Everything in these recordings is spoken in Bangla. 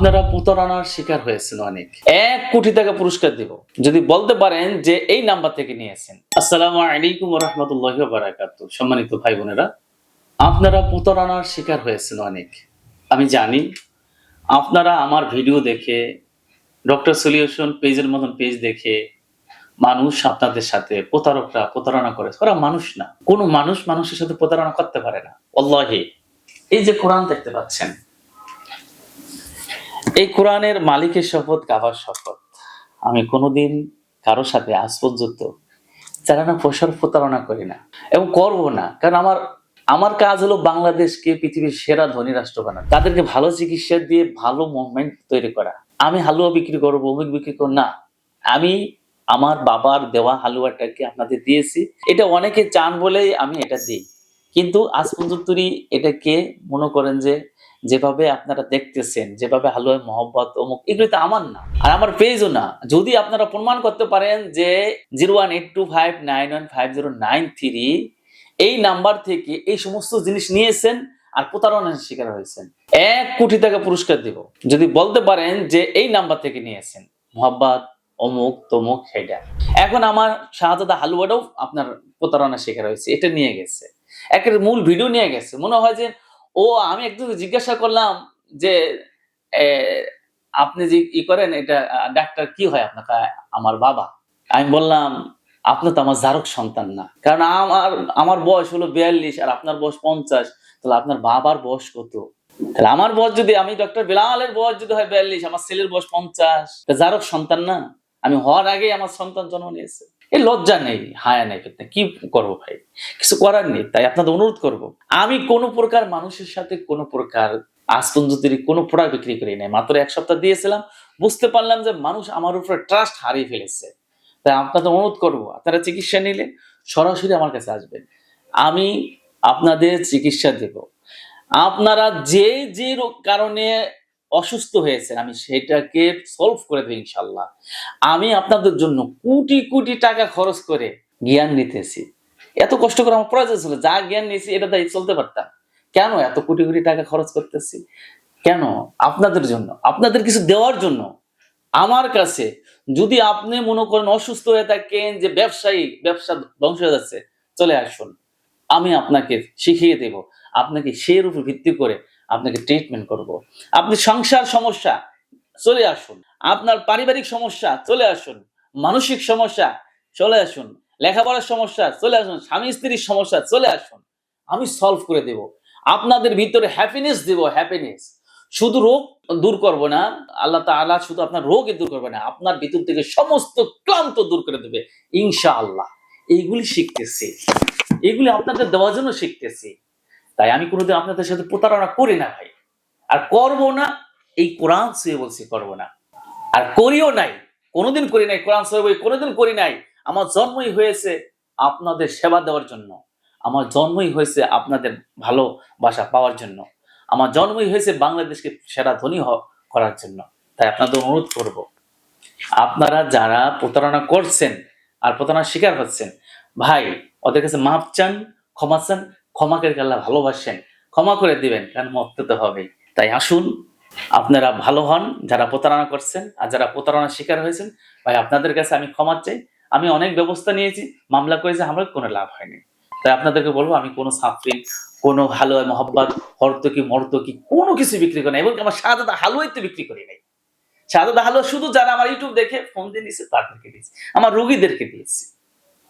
আপনারা প্রতারণার শিকার হয়েছেন অনেক। এক কোটি টাকা পুরস্কার দিব। যদি বলতে পারেন যে এই নাম্বার থেকে নিয়েছেন। আসসালামু আলাইকুম রহমতুল্লাহ বারাকাত সম্মানিত ভাই বোনেরা, আপনারা প্রতারণার শিকার হয়েছেন অনেক। আমি জানি, আপনারা আমার ভিডিও দেখে, ডক্টর সলিউশন পেজের মতন পেজ দেখে, মানুষ আপনাদের সাথে প্রতারকরা প্রতারণা করে ওরা মানুষ না। কোনো মানুষ মানুষের সাথে প্রতারণা করতে পারে না। অল্লাহি এই যে কোরআন দেখতে পাচ্ছেন এই কোরআনের মালিকের শপথ কাবার শপথ। আমি কোনোদিন কারোর সাথে আজ পর্যন্ত চালানো পয়সার প্রতারণা করি না এবং করব না, কারণ আমার আমার কাজ হলো বাংলাদেশকে পৃথিবীর সেরা ধনী রাষ্ট্র বানানো। তাদেরকে ভালো চিকিৎসা দিয়ে ভালো মুভমেন্ট তৈরি করা। আমি হালুয়া বিক্রি করব অমুক বিক্রি করব, না। আমি আমার বাবার দেওয়া হালুয়াটাকে আপনাদের দিয়েছি। এটা অনেকে চান বলেই আমি এটা দিই। কিন্তু আজ পর্যন্তই এটাকে মনে করেন যে যেভাবে আপনারা দেখতেছেন, যেভাবে হালুয়া, মহব্বত, অমুক, এগুলো তো আমার না। আর আমার পেজও না। যদি আপনারা প্রমাণ করতে পারেন যে zero one eight two five nine one five zero nine three এই নাম্বার থেকে এই সমস্ত জিনিস নিয়েছেন আর প্রতারণার শিকার হয়েছেন। এক কোটি টাকা পুরস্কার দিব। যদি বলতে পারেন যে এই নাম্বার থেকে নিয়েছেন, মোহাব্বত, অমুক, তমুক সেটা এখন আমার শাহজাদা হালুয়াটাও আপনার প্রতারণার শিকার হয়েছে। এটা নিয়ে গেছে। একের মূল ভিডিও নিয়ে গেছে। মনে হয় যে ও, আমি একটু জিজ্ঞাসা করলাম যে আপনি যে ই করেন, এটা, ডাক্তার কি হয় আপনাকে, আমার বাবা? আমি বললাম, আপনি তো আমার জারক সন্তান না। কারণ আমার আমার বয়স হলো বিয়াল্লিশ আর আপনার বয়স পঞ্চাশ, তাহলে আপনার বাবার বয়স কত? তাহলে আমার বয়স যদি, আমি ডক্টর বিলালের বয়স যদি হয় বিয়াল্লিশ, আমার ছেলের বয়স পঞ্চাশ জারক সন্তান না? আমি হওয়ার আগে আমার সন্তান জন্ম নিয়েছে। এই লজ্জা নেই, হায়া নেই ফিতনা। কি করব ভাই? কিছু করার নেই, তাই আপনাদের অনুরোধ করব। আমি কোনো প্রকার মানুষের সাথে কোনো প্রকার আজ পর্যন্ত কোনো প্রোডাক্ট বিক্রি করি নাই। মাত্র এক সপ্তাহ দিয়েছিলাম, বুঝতে পারলাম যে মানুষ আমার উপরে ট্রাস্ট হারিয়ে ফেলেছে। তাই আপনাদের অনুরোধ করব, আপনারা চিকিৎসা নিলে সরাসরি আমার কাছে আসবেন। আমি আপনাদের চিকিৎসা দেব। আপনারা যে যে কারণে অসুস্থ হয়েছেন, আমি সেটাকে সলভ করে দেবো ইনশাল্লাহ আমি আপনাদের জন্য কোটি কোটি টাকা খরচ করে জ্ঞান নিতেছি। এত কষ্ট করে আমার প্রয়োজন ছিল, যা জ্ঞান নিয়েছি এটা তাই চলতে পারতাম। কেন এত কোটি কোটি টাকা খরচ করতেছি? কেন? আপনাদের জন্য, আপনাদের কিছু দেওয়ার জন্য। আমার কাছে, যদি আপনি মনে করেন অসুস্থ হয়ে থাকেন, যে ব্যবসায়ী, ব্যবসা ধ্বংস হয়ে যাচ্ছে, চলে আসুন। আমি আপনাকে শিখিয়ে দেব। আপনাকে সেই উপর ভিত্তি করে আপনাকে ট্রিটমেন্ট করব। আপনি সংসার সমস্যা, চলে আসুন। আপনার পারিবারিক সমস্যা, চলে আসুন। মানসিক সমস্যা, চলে আসুন। লেখাপড়ার সমস্যা, চলে আসুন। স্বামী স্ত্রীর সমস্যা, চলে আসুন। আমি সলভ করে দেব। আপনাদের ভিতরে হ্যাপিনেস দেব হ্যাপিনেস শুধু রোগ দূর করব না, আল্লাহ তাআলা শুধু আপনার রোগই দূর করবে না, আপনার ভিতর থেকে সমস্ত ক্লান্ত দূর করে দেবে ইনশা আল্লাহ এইগুলি শিখতেছি। এগুলি আপনাদের দেওয়ার জন্য শিখতেছি। তাই আমি কোনোদিন আপনাদের সাথে প্রতারণা করি না ভাই। আর করব না, এই কোরআন শুয়ে বলছি করব না। আর করিও নাই, কোনোদিন করি নাই, কোরআন শুয়ে কোনোদিন করি নাই। আমার জন্মই হয়েছে আপনাদের সেবা দেওয়ার জন্য। আমার জন্মই হয়েছে আপনাদের ভালোবাসা পাওয়ার জন্য। আমার জন্মই হয়েছে বাংলাদেশকে সেরা ধনী করার জন্য। তাই আপনাদের অনুরোধ করব। আপনারা যারা প্রতারণা করছেন আর প্রতারণার শিকার হচ্ছেন, ভাই ওদের কাছে মাপ চান, ক্ষমা চান, ক্ষমা করে আল্লাহ ভালোবাসেন, ক্ষমা করে দিবেন কারণ মরতে তো হবেই তাই আসুন, আপনারা ভালো হন, যারা প্রতারণা করছেন আর যারা প্রতারণার শিকার হয়েছেন, ভাই, আপনাদের কাছে আমি ক্ষমা চাই। আমি অনেক ব্যবস্থা নিয়েছি, মামলা করেছি, আমার কোনো লাভ হয়নি। তাই আপনাদেরকে বলব, আমি কোনো সাফরিন, কোনো হালুয়া মহব্বত, হরতকি, মর্তকি, কোনো কিছু বিক্রি করি না এবং আমার সাদাদা হালুয়াই তো বিক্রি করি নাই। সাদাদা হালুয়া শুধু যারা আমার ইউটিউব দেখে, ফোন দিয়ে দিয়েছে তাদেরকে দিয়েছি, আমার রুগীদেরকে দিয়েছি,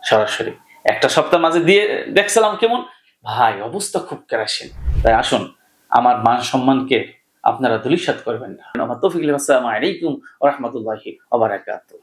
সরাসরি। একটা সপ্তাহ মাঝে দিয়ে দেখছিলাম কেমন? ভাই, অবস্থা খুব কেরাসিন তাই আসুন, আমার মান সম্মানকে আপনারা ধুলিসাত করবেন না। আমার তফিকুল আসসালামু আলাইকুম রহমতুল্লাহি ওবারাকাতুহ